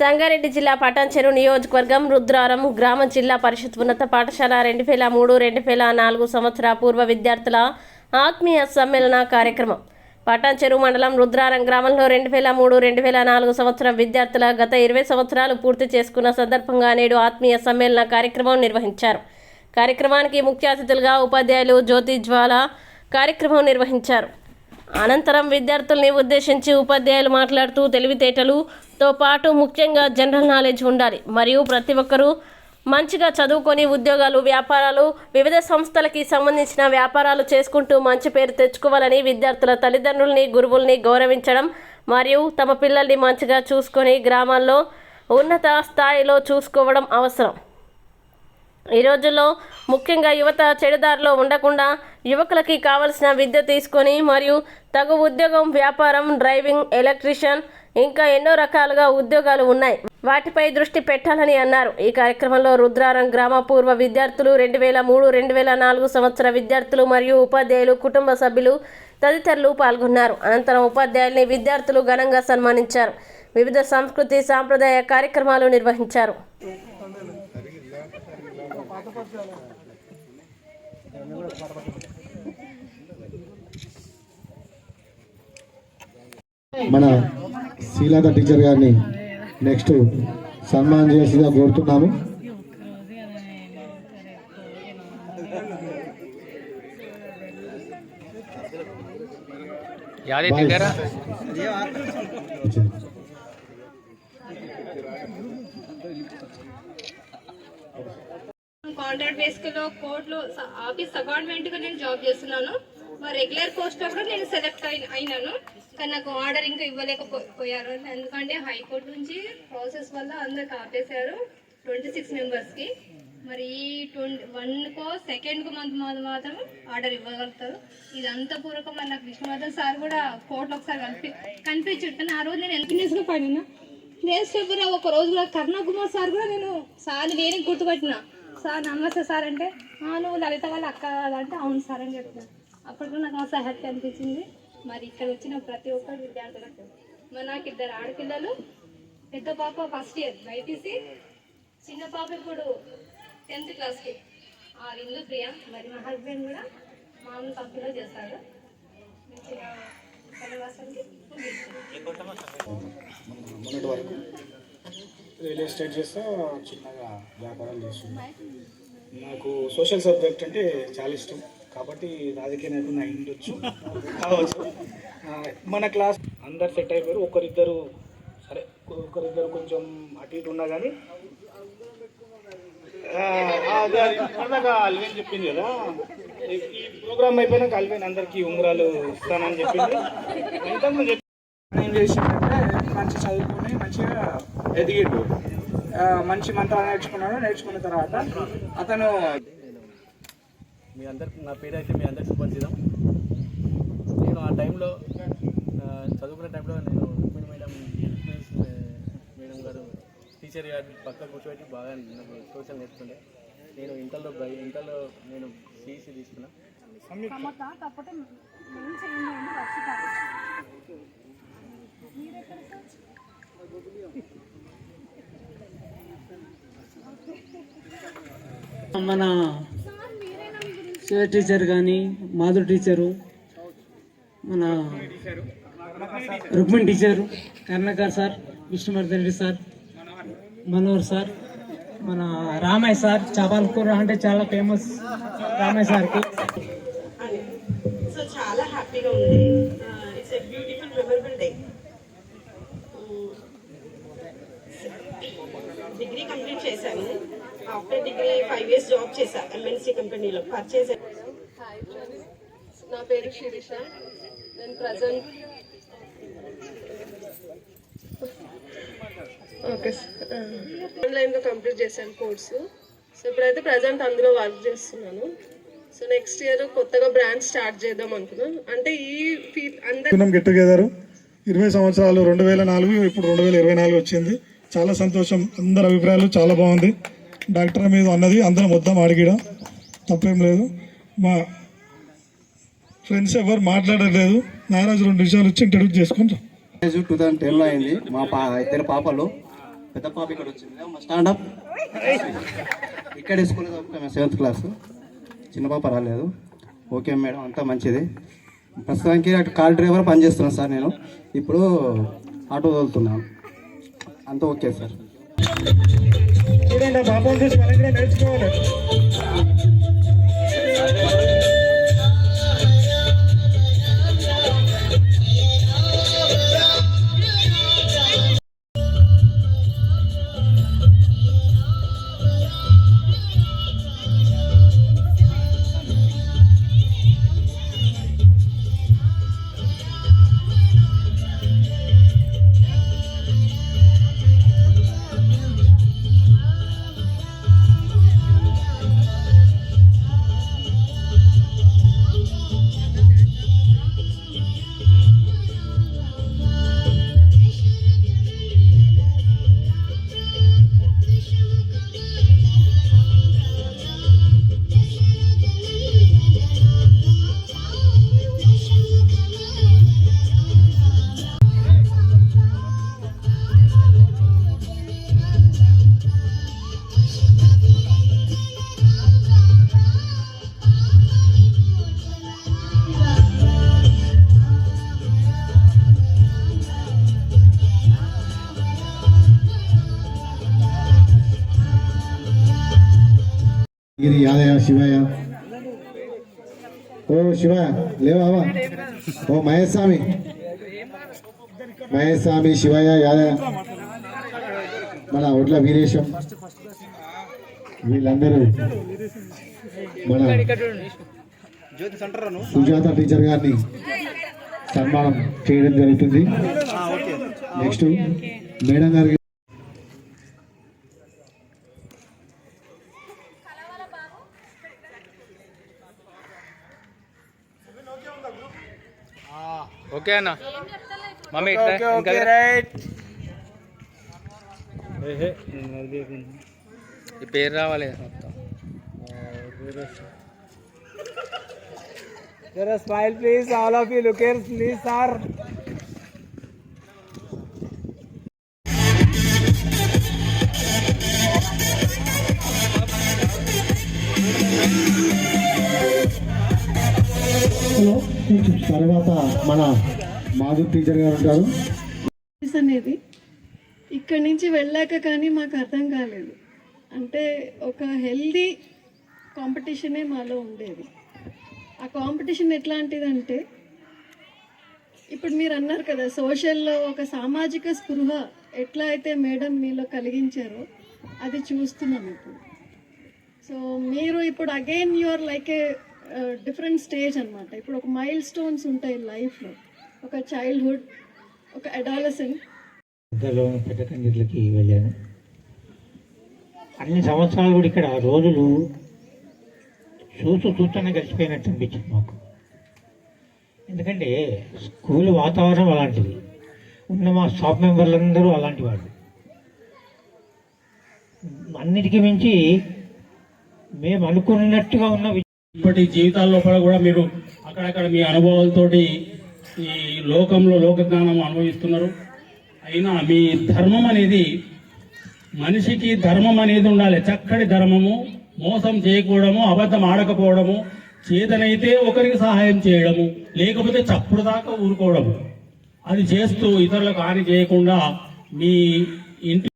సంగారెడ్డి జిల్లా పటాన్చెరు నియోజకవర్గం రుద్రారం గ్రామ జిల్లా పరిషత్ ఉన్నత పాఠశాల రెండు వేల మూడు రెండు వేల నాలుగు సంవత్సర పూర్వ విద్యార్థుల ఆత్మీయ సమ్మేళన కార్యక్రమం. పటాన్చెరు మండలం రుద్రారం గ్రామంలో రెండు వేల మూడు రెండు వేల నాలుగు సంవత్సరం విద్యార్థుల గత ఇరవై సంవత్సరాలు పూర్తి చేసుకున్న సందర్భంగా నేడు ఆత్మీయ సమ్మేళన కార్యక్రమం నిర్వహించారు. కార్యక్రమానికి ముఖ్య అతిథులుగా ఉపాధ్యాయులు జ్యోతి జ్వాల కార్యక్రమం నిర్వహించారు. అనంతరం విద్యార్థుల్ని ఉద్దేశించి ఉపాధ్యాయులు మాట్లాడుతూ తెలివితేటలుతో పాటు ముఖ్యంగా జనరల్ నాలెడ్జ్ ఉండాలి. మరియు ప్రతి ఒక్కరూ మంచిగా చదువుకొని ఉద్యోగాలు వ్యాపారాలు వివిధ సంస్థలకి సంబంధించిన వ్యాపారాలు చేసుకుంటూ మంచి పేరు తెచ్చుకోవాలని విద్యార్థుల తల్లిదండ్రుల్ని గురువుల్ని గౌరవించడం మరియు తమ పిల్లల్ని మంచిగా చూసుకొని గ్రామాల్లో ఉన్నత స్థాయిలో చూసుకోవడం అవసరం. ఈ రోజుల్లో ముఖ్యంగా యువత చెడుదారిలో ఉండకుండా యువకులకి కావలసిన విద్య తీసుకొని మరియు తగు ఉద్యోగం వ్యాపారం డ్రైవింగ్ ఎలక్ట్రిషియన్ ఇంకా ఎన్నో రకాలుగా ఉద్యోగాలు ఉన్నాయి. వాటిపై దృష్టి పెట్టాలని అన్నారు. ఈ కార్యక్రమంలో రుద్రారం గ్రామ పూర్వ విద్యార్థులు రెండు వేల మూడు రెండు వేల నాలుగు సంవత్సర విద్యార్థులు మరియు ఉపాధ్యాయులు కుటుంబ సభ్యులు తదితరులు పాల్గొన్నారు. అనంతరం ఉపాధ్యాయుల్ని విద్యార్థులు ఘనంగా సన్మానించారు. వివిధ సంస్కృతి సాంప్రదాయ కార్యక్రమాలు నిర్వహించారు. మన శీలత టీచర్ గారిని నెక్స్ట్ సన్మానం చేసిగా కోరుతున్నాము. కాంట్రాక్ట్ బేసిక్లో కోర్టులో ఆఫీస్గా నేను జాబ్ చేస్తున్నాను. మా రెగ్యులర్ పోస్ట్లో కూడా నేను సెలెక్ట్ అయినాను. కానీ నాకు ఆర్డర్ ఇంకా ఇవ్వలేకపోయారు. ఎందుకంటే హైకోర్టు నుంచి ప్రాసెస్ వల్ల అందరికి ఆపేశారు ట్వంటీ సిక్స్ మెంబర్స్కి. మరి ఈ ట్వంటీ వన్కో సెకండ్కో మంత్ మాత్రం ఆర్డర్ ఇవ్వగలుగుతారు. ఇదంతా పూర్వకం మరి నాకు విష్ణువర్ధన్ సార్ కూడా కోర్టులో ఒకసారి కనిపి కనిపించాడు కానీ ఆ రోజు నేను ఎంపీనెస్గా పడినా నెక్స్ట్ ఎప్పుడు ఒక రోజు కూడా కరుణా కుమార్ సార్ కూడా నేను సార్ లేని గుర్తుపట్టినా. సార్ నమస్తే సార్ అంటే "ఆ, నువ్వు లలిత వాళ్ళ అక్క కదా" అంటే అవును సార్ అని చెప్పిన అప్పుడు కూడా నాకు హ్యాపీ అనిపించింది. మరి ఇక్కడ వచ్చిన ప్రతి ఒక్కరు విద్యార్థులకు మరి నాకు ఇద్దరు ఆడపిల్లలు పెద్ద పాప ఫస్ట్ ఇయర్ బైపీసీ చిన్న పాప ఇప్పుడు టెన్త్ క్లాస్కి ఆ ఇందు ప్రియ మరి మా హస్బెండ్ కూడా మామూలు కంపెనీలో చేస్తారు మంచిగా రియల్ ఎస్టేట్ చేస్తా చిన్నగా వ్యాపారాలు చేస్తున్నాను నాకు సోషల్ సబ్జెక్ట్ అంటే చాలా ఇష్టం. కాబట్టి రాజకీయ నాయకుడు అయి ఉండొచ్చు కావచ్చు. ఆ, మన క్లాస్ అందరు సెట్ అయిపోయారు. ఒకరిద్దరు సరే ఒకరిద్దరు కొంచెం అటు ఇటు ఉన్నా కానీ ఆ, అల్వేన్ చెప్పింది కదా. ఈ- ఈ ప్రోగ్రామ్ అయిపోయినాక అల్వేన్ అందరికీ ఉంగరాలు ఇస్తానని చెప్పింది. ఇంతకుముందు చెప్పి ఏం చేసిందంటే మంచి చదువుకొని మంచిగా ఎదిగిండు. మంచి మంత్రాలు నేర్చుకున్నాడు. నేర్చుకున్న తర్వాత అతను మీ అందరికి నా పేరు అయితే మీ అందరికి సుపరిచితం నేను ఆ టైంలో చదువుకునే టైంలో నేను Rukmini madam madam garu teacher garu పక్క కూర్చోబెట్టి బాగా నాకు సోషల్ నేర్చుకుండే నేను ఇంటర్లో ఇంటర్లో నేను సిఈసి తీసుకున్నా. మన శివ టీచర్ కానీ మాధురి టీచరు మన Rukmini teacher Karnakar sir Vishnuvardhan Reddy sir Manohar sir మన రామయ్య సార్ చపాల్ కూర అంటే చాలా ఫేమస్ రామయ్య సార్కి. సో చాలా హ్యాపీగా ఉంది. It's a beautiful memorable day degree complete చేశాను. After degree five years job చేశాను ఎంఎన్సీ కంపెనీలో ఫ్రెండ్స్ నా పేరు శిరీష నేను ప్రజెంట్ ఓకే ఆన్లైన్లో కంప్లీట్ చేశాను కోర్సు సో ఇప్పుడైతే ప్రజెంట్ అందులో వర్క్ చేస్తున్నాను. సో నెక్స్ట్ ఇయర్ కొత్తగా బ్రాంచ్ స్టార్ట్ చేద్దాం అనుకున్నాను. అంటే ఈ ఫీల్ అందరి మనం గెట్ టుగెదర్ ఇరవై సంవత్సరాలు రెండు వేల నాలుగు ఇప్పుడు రెండు వేల ఇరవై నాలుగు వచ్చింది. చాలా సంతోషం. అందరి అభిప్రాయాలు చాలా బాగుంది. డాక్టర్ మీద అన్నది అందరం వద్దాం అడిగిడం తప్పేం లేదు. మా ఫ్రెండ్స్ ఎవరు మాట్లాడలేదు. నారాజు రెండు విషయాలు వచ్చి ఇంట్రడ్యూస్ చేసుకుంటాం. టూ థౌసండ్ టెన్లో అయింది. మా పా ఇద్దరు పాపలు. పెద్ద పాప ఇక్కడ వచ్చింది. స్టాండప్ ఇక్కడ స్కూల్ చదువుతాం సెవెంత్ క్లాస్. చిన్న పాప రాలేదు. ఓకే మేడం అంతా మంచిది. ప్రస్తుతానికి అటు కార్ డ్రైవర్ పనిచేస్తున్నాను సార్ నేను. ఇప్పుడు ఆటో తోలుతున్నాను. అంతా ఓకే సార్. చూడండి పాపం చూసి మనం కూడా నేర్చుకోవాలి. గిరి యాదయ శివయ్య. ఓ శివ లేవావా ఓ మహేష్ స్వామి శివయ్య యాదయ మన ఒడ్ల వీరేశం. వీళ్ళందరూ మన సుజాత టీచర్ గారిని సన్మానం చేయడం జరుగుతుంది. నెక్స్ట్ మేడం గారికి ఓకే అన్న మమ్మీ ఓకే రైట్ ఈ పేరు రావాలి మొత్తం జరా smile please all of you look please sir తర్వాత మన మాధు టీచర్ గారు ఉంటారు. అనేది ఇక్కడి నుంచి వెళ్ళాక కానీ మాకు అర్థం కాలేదు. అంటే ఒక హెల్దీ కాంపిటీషనే మాలో ఉండేది. ఆ కాంపిటీషన్ ఎట్లాంటిదంటే ఇప్పుడు మీరు అన్నారు కదా సోషల్లో ఒక సామాజిక స్పృహ ఎట్లా అయితే మేడం మీలో కలిగించారో అది చూస్తున్నాం ఇప్పుడు. సో మీరు ఇప్పుడు again your like a different stage అనమాట ఇప్పుడు ఒక మైల్ స్టోన్స్ ఉంటాయి లైఫ్లో. ఒక చైల్డ్హుడ్ ఒక అడాలసెంట్ పెద్దలో పెద్ద వెళ్ళాను. అన్ని సంవత్సరాలు కూడా ఇక్కడ రోజులు చూస్తూ చూస్తూనే గడిచిపోయినట్టు అనిపించింది మాకు. ఎందుకంటే స్కూల్ వాతావరణం అలాంటిది. ఉన్న మా స్టాఫ్ మెంబర్లందరూ అలాంటి వాళ్ళు. అన్నిటికీ మించి మేము అనుకున్నట్టుగా ఉన్న ఇప్పటి ఇప్పటి జీవితాల్లో కూడా మీరు అక్కడక్కడ మీ అనుభవాలతోటి ఈ లోకంలో లోక జ్ఞానం అనుభవిస్తున్నారు. అయినా మీ ధర్మం అనేది మనిషికి ధర్మం అనేది ఉండాలి. చక్కటి ధర్మము మోసం చేయకపోవడము అబద్ధం ఆడకపోవడము చేతనైతే ఒకరికి సహాయం చేయడము లేకపోతే చప్పుడు దాకా ఊరుకోవడము. అది చేస్తూ ఇతరులకు హాని చేయకుండా మీ ఇంటి